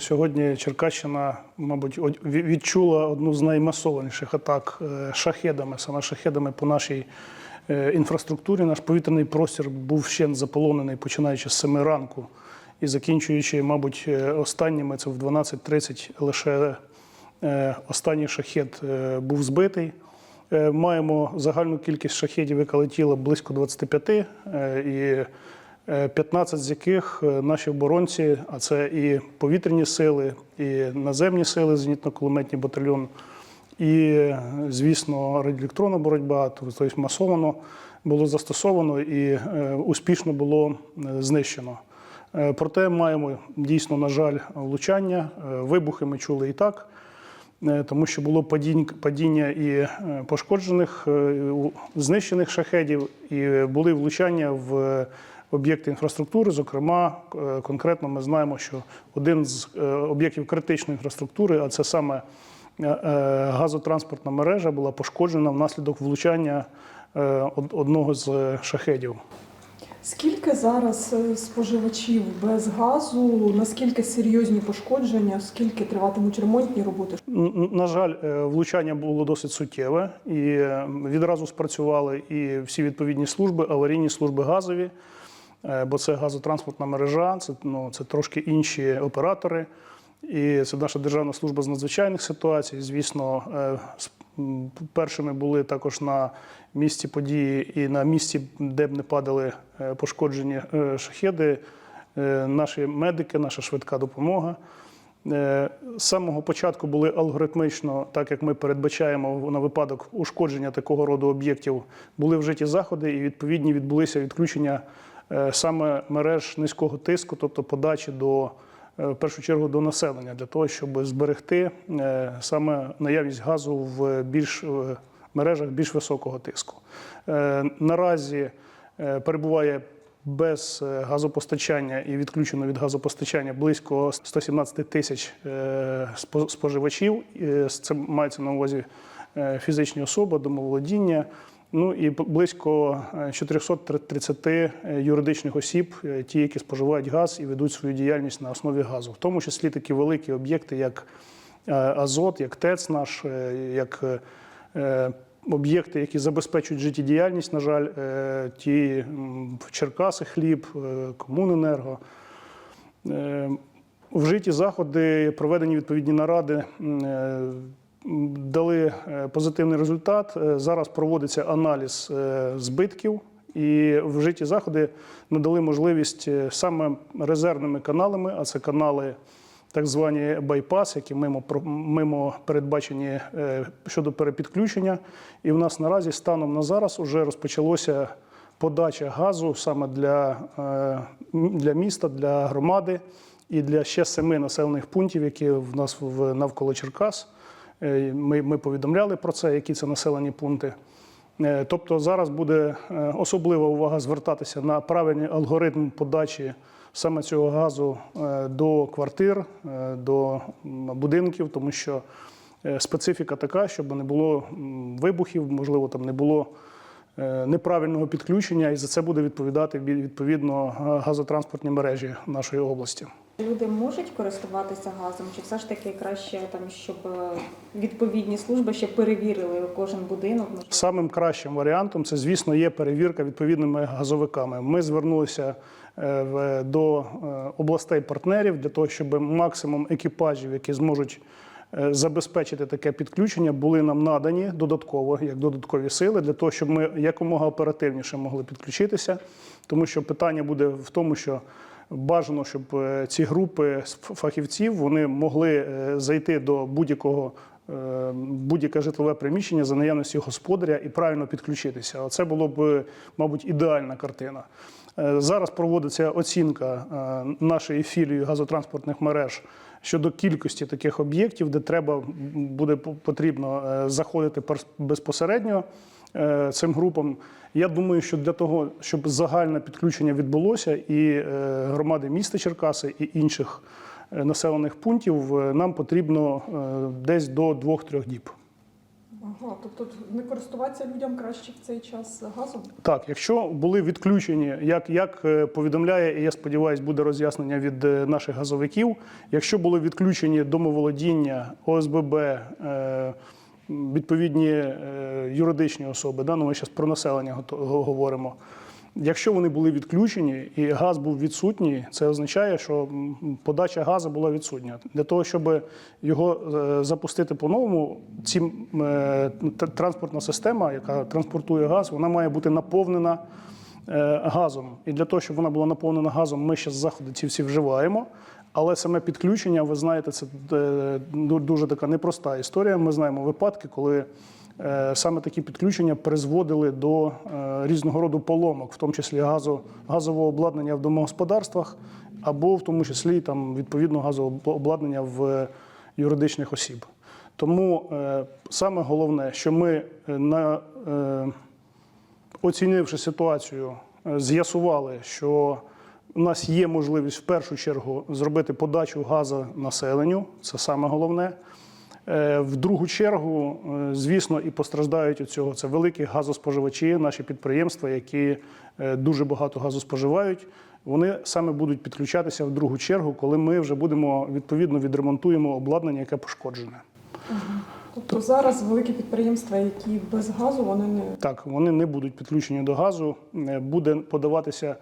Сьогодні Черкащина, мабуть, відчула одну з наймасованіших атак е, шахедами, саме шахедами по нашій е, інфраструктурі. Наш повітряний простір був ще заполонений, починаючи з 7 ранку і закінчуючи, мабуть, е, останніми, це в 12.30 лише останній шахет був збитий. Маємо загальну кількість шахедів, яка летіла близько 25, е, і 15 з яких е, наші оборонці, а це і повітряні сили, і наземні сили, зенітно-кулеметний батальйон, і, звісно, радіоелектронна боротьба, тобто масовано було застосовано і е, успішно було е, знищено. Проте маємо дійсно, на жаль, влучання. Вибухи ми чули і так, тому що було падіння і пошкоджених, знищених шахедів, і були влучання в об'єкти інфраструктури. Зокрема, е, конкретно ми знаємо, що один з е, об'єктів критичної інфраструктури, а це саме е, газотранспортна мережа, була пошкоджена внаслідок влучання одного з шахедів. Скільки зараз споживачів без газу? Наскільки серйозні пошкодження? Скільки триватимуть ремонтні роботи? На жаль, влучання було досить суттєве, і відразу спрацювали і всі відповідні служби, аварійні служби газові, бо це газотранспортна мережа, це, ну, це трошки інші оператори. І це наша Державна служба з надзвичайних ситуацій. Звісно, е, першими були також на місці події і на місці, де б не падали е, пошкоджені е, шахеди, е, наші медики, наша швидка допомога. Е, З самого початку були алгоритмічно, так як ми передбачаємо на випадок ушкодження такого роду об'єктів, були вжиті заходи і відповідні відбулися відключення е, саме мереж низького тиску, тобто подачі до е, в першу чергу до населення, для того, щоб зберегти е, саме наявність газу в більш е, мережах більш високого тиску. Е, Наразі е, перебуває без е, газопостачання і відключено від газопостачання близько 117 тисяч е, споживачів. Е, Це мається на увазі е, фізичні особи, домоволодіння. Ну і близько е, 430 е, юридичних осіб, е, ті, які споживають газ і ведуть свою діяльність на основі газу, в тому числі такі великі об'єкти, як е, Азот, як ТЕЦ наш, е, як е, е, об'єкти, які забезпечують життєдіяльність, на жаль, е, ті в Черкаси хліб, е, Комуненерго. Е, Вжиті заходи, проведені відповідні наради, е, дали е, позитивний результат. Е, Зараз проводиться аналіз е, збитків, і вжиті заходи надали можливість саме резервними каналами, а це канали так звані байпас, які мимо, мимо передбачені щодо перепідключення. І в нас наразі станом на зараз вже розпочалося подача газу саме для, для міста, для громади і для ще семи населених пунктів, які в нас в навколо Черкас. Е, Ми, ми повідомляли про це, які це населені пункти. Е, Тобто зараз буде е, особлива увага звертатися на правильний алгоритм подачі саме цього газу до квартир, до будинків, тому що специфіка така, щоб не було вибухів, можливо, там не було неправильного підключення, і за це буде відповідати відповідно газотранспортні мережі нашої області. Люди можуть користуватися газом, чи все ж таки краще там, щоб е, відповідні служби ще перевірили кожен будинок? Самим кращим варіантом це, звісно, є перевірка відповідними газовиками. Ми звернулися е, до е, областей партнерів для того, щоб максимум екіпажів, які зможуть забезпечити таке підключення, були нам надані додатково як додаткові сили для того, щоб ми якомога оперативніше могли підключитися, тому що питання буде в тому, що бажано, щоб е, ці групи фахівців вони могли е, зайти до будь-якого е, будь-яке житлове приміщення за наявності господаря і правильно підключитися. Оце було б, мабуть, ідеальна картина. Зараз проводиться оцінка нашої філії газотранспортних мереж щодо кількості таких об'єктів, де треба буде потрібно заходити безпосередньо цим групам. Я думаю, що для того, щоб загальне підключення відбулося, і е, громади міста Черкаси, і інших е, населених пунктів, е, нам потрібно е, десь до 2-3 діб. Ага, тобто не користуватися людям краще в цей час газом? Так, якщо були відключені, як, як е, повідомляє, і я сподіваюся, буде роз'яснення від е, наших газовиків, якщо були відключені домоволодіння, ОСББ, е, відповідні е, юридичні особи, да, ну ми зараз про населення говоримо. Якщо вони були відключені і газ був відсутній, це означає, що подача газу була відсутня. Для того, щоб його е, запустити по-новому, ці, е, транспортна система, яка транспортує газ, вона має бути наповнена газом. І для того, щоб вона була наповнена газом, ми зараз заходи ці всі вживаємо. Але саме підключення, ви знаєте, це е, дуже така непроста історія. Ми знаємо випадки, коли е, саме такі підключення призводили до е, різного роду поломок, в тому числі газу, газового обладнання в домогосподарствах, або в тому числі там відповідно газового обладнання в юридичних осіб. Тому саме головне, що ми на оцінивши ситуацію, з'ясували, що у нас є можливість в першу чергу зробити подачу газу населенню. Це саме головне. Е, В другу чергу, е, звісно, і постраждають від цього. Це великі газоспоживачі, наші підприємства, які е, дуже багато газу споживають. Вони саме будуть підключатися в другу чергу, коли ми вже будемо відповідно відремонтуємо обладнання, яке пошкоджене. Тобто зараз великі підприємства, які без газу, вони не Так, вони не будуть підключені до газу. Буде подаватися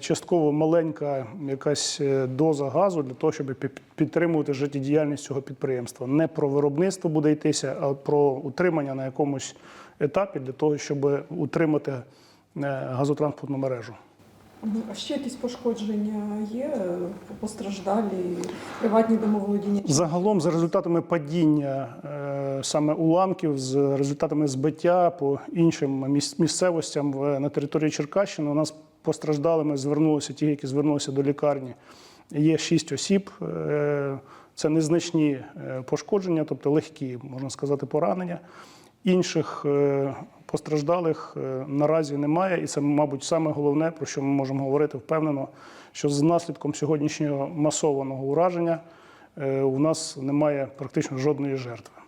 частково маленька якась е, доза газу для того, щоб підтримувати життєдіяльність цього підприємства. Не про виробництво буде йтися, а про утримання на якомусь етапі для того, щоб утримати е, газотранспортну мережу. А ще якісь пошкодження є е, постраждалі, приватні домоволодіння? Загалом, за результатами падіння е, саме уламків, з результатами збиття по іншим місцевостям на території Черкащини, у нас постраждалими звернулися ті, які звернулися до лікарні. Є шість осіб. Е, Це незначні е, пошкодження, тобто легкі, можна сказати, поранення. Інших е, постраждалих наразі немає, і це, мабуть, саме головне, про що ми можемо говорити впевнено, що з наслідком сьогоднішнього масованого ураження у нас немає практично жодної жертви.